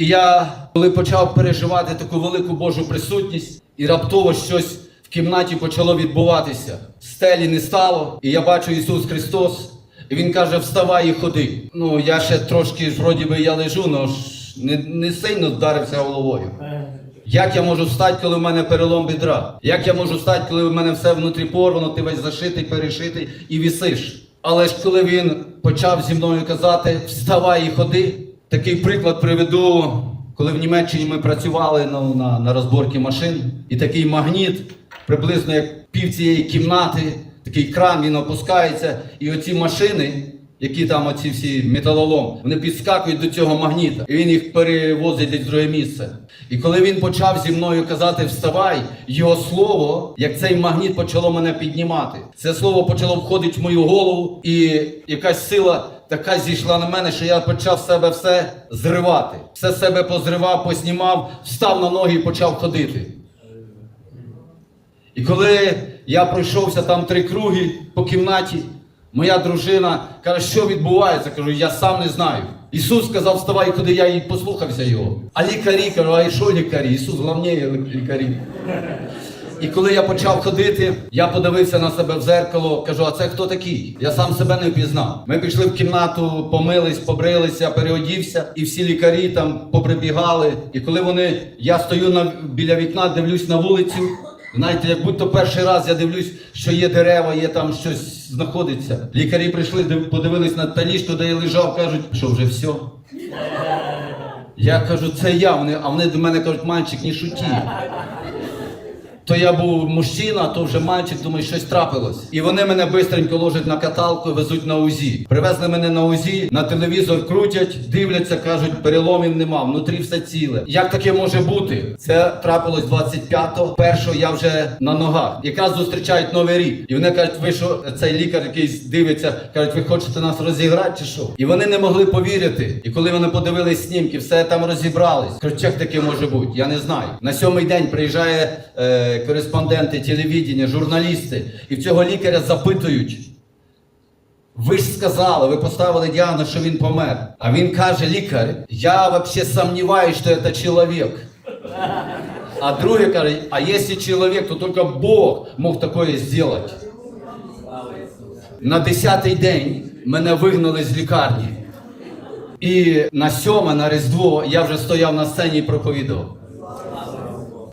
І я, коли почав переживати таку велику Божу присутність, і раптово щось в кімнаті почало відбуватися. Стелі не стало, і я бачу Ісус Христос, і Він каже: Вставай і ходи. Ну, я ще трошки вроді би я лежу, але ж не, не сильно вдарився головою. Як я можу встати, коли в мене перелом бідра? Як я можу встати, коли в мене все внутрі порвано, ти весь зашитий, перешитий і вісиш? Але ж коли він почав зі мною казати Вставай і ходи, такий приклад приведу, коли в Німеччині ми працювали на, на, на розборці машин, і такий магніт, приблизно як пів цієї кімнати, такий кран, він опускається, і оці машини які там оці всі металолом, вони підскакують до цього магніта, і він їх перевозить десь в друге місце. І коли він почав зі мною казати Вставай, його слово, як цей магніт почало мене піднімати. Це слово почало входити в мою голову, і якась сила така зійшла на мене, що я почав себе все зривати. Все себе позривав, поснімав, встав на ноги і почав ходити. І коли я пройшовся там три круги по кімнаті, моя дружина каже, що відбувається? Кажу, я сам не знаю. Ісус сказав, вставай, куди я і послухався його. А лікарі кажу, а і що лікарі? Ісус головніє лікарі. І коли я почав ходити, я подивився на себе в зеркало, кажу, а це хто такий? Я сам себе не впізнав. Ми пішли в кімнату, помились, побрилися, переодівся, і всі лікарі там поприбігали. І коли вони, я стою на, біля вікна, дивлюсь на вулицю. Знаєте, як будто перший раз я дивлюсь, що є дерева, є там щось знаходиться. Лікарі прийшли, див- подивились на та ліжко, де я лежав, кажуть, що вже все. Я кажу, це я. Вони, а вони до мене кажуть, мальчик, не шуті. То я був мужчина, то вже мальчик, думаю, щось трапилось. І вони мене бистренько ложать на каталку везуть на УЗІ. Привезли мене на УЗІ, на телевізор крутять, дивляться, кажуть, переломів нема, внутрі все ціле. Як таке може бути? Це трапилось 25-го, першого я вже на ногах. Якраз зустрічають новий рік. І вони кажуть, ви що, цей лікар якийсь дивиться, кажуть, ви хочете нас розіграти чи що? І вони не могли повірити. І коли вони подивились снімки, все там розібрались. Кажуть, як таке може бути? Я не знаю. На сьомий день приїжджає е, кореспонденти телевідення, журналісти, і в цього лікаря запитують. Ви ж сказали, ви поставили діагноз, що він помер. А він каже, лікар, я вообще сомневаюсь, що це чоловік. А другий каже, а якщо чоловік, то тільки Бог мог таке зробити. На 10-й день мене вигнали з лікарні. І на сьоме, на Різдво, я вже стояв на сцені і проповідав.